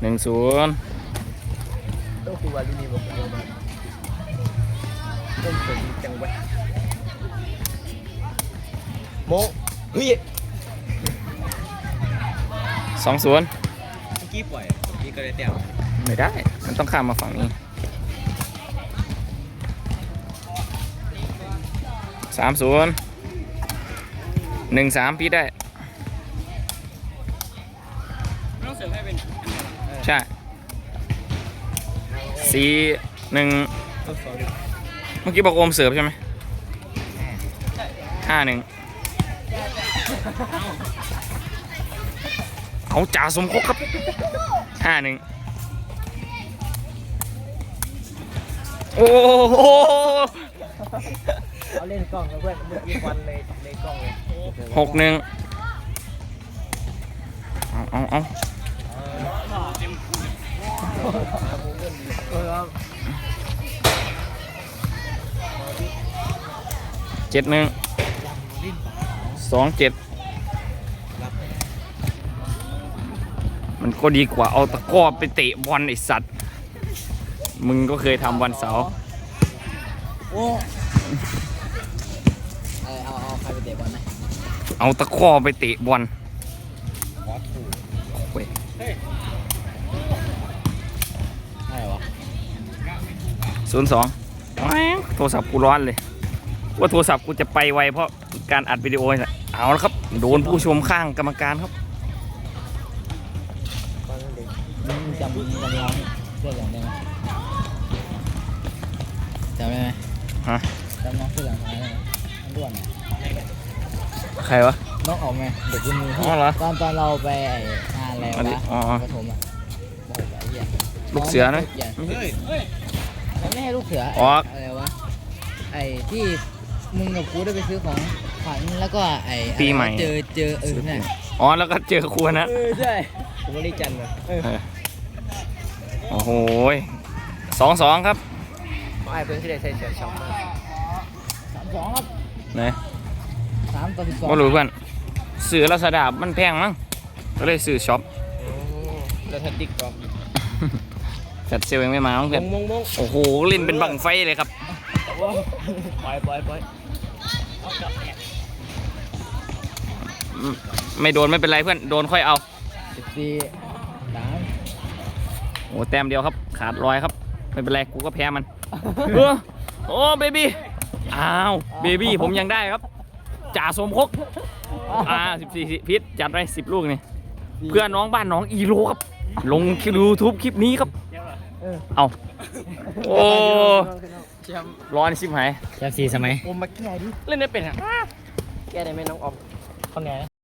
หนึ่งศูนย์ต้องคือวาที่นี่บอกเดียวมาต้นสนจังไว้โมเฮ้ยสองศูนย์เมื่อกี้ปล่อยเมื่อกี้ก็ได้แต้มไม่ได้ มันต้องข้ามมาฝั่งนี้สามศูนย์หนึ่งสามพี่ได้ เสริมให้เป็นใช่สี่หนึ่งต้นสองเมื่อกี้บอกโอมเสิร์ฟใช่ไหมห้าหนึ่งเอาจ่าสมคบครับห้าหนึ่งโอ้โหเอาเล่นกล้องแล้วเพื่อนเมื่อกี้ควันเลยเลยกล้องเลยหกหนึ่งเอาเอาเอา เออเจ็ดหนึ่งสองเจ็ดมันก็ดีกว่าเอาตะกร้อไปเตะบอลไอสัตว์ มึงก็เคยทำวันเสาร์โอ้เออเอาเอาใครไปเตะบอลนะเอาตะกร้อไปเตะบอล ขอถูก เว้ย ใช่วะ ศูนย์สองโทรศัพท์กูร้อนเลย ว่าโทรศัพท์กูจะไปไวเพราะการอัดวิดีโอนี่แหละเอาละครับ โดนผู้ชมข้างกรรมการครับตอนเด็กมึงจำมึงจำร้องเสื้อเหลืองได้ไหมจำได้ไหมฮะจำน้องเสื้อเหลืองได้ไหมน้องด้วนอะใครวะ น้องออกไงเด็กคนนึงที่อ๋อเหรอ ตอนตอนเราไปไอ้งานอะไรอันนี้วะอ๋อปฐมอะโอ้โหไอ้เหี้ยลูกเสือนะ เฮ้ย มันไม่ให้ลูกเสืออ๋ออะไรวะไอ้ที่มึงกับกูได้ไปซื้อของขวัญแล้วก็ไอ้อะไรวะปีใหม่ เจอเจอเออเนี่ยอ๋อแล้วก็เจอครัวนะเออใช่ผมไม่ได้จันมาเออเออโอ้โหสองสองครับไอ้เพื่อนที่ได้ใส่เสื้อช็อปมาสามสองครับไหนสามต่อสิบสองว่ารู้เพื่อนสื่อลาซาด้ามันแพงมั้งก็เลยซื้อช็อปแล้วถ้าติ๊กต็อก จัดเซลล์ยังไม่มาต้องมเพื่อนงมงมงโอ้โหเล่นเป็นบังไฟเลยครับปล่อยปล่อยปล่อยอืมไม่โดนไม่เป็นไรเพื่อนโดนค่อยเอาสิบสี่สามโอ้แต้มเดียวครับ ขาดรอยครับไม่เป็นไรกูก็แพ้มันเออโอ้เบบี้อ้าวเบบี้ผมยังได้ครับจ่าสมคกอ่าสิบสี่พิษจัดไปสิบลูกนี่เพื่อนน้องบ้านน้องอีโรครับ ลงคลิปยูทูบคลิปนี้ครับ เอาโอ้แชมป์ร้อนชิบหายแชมป์สี่สมัยผมมาแก้ดิเล่นได้เป็นอะแก้ได้ไหมน้องออมคนไหนนะ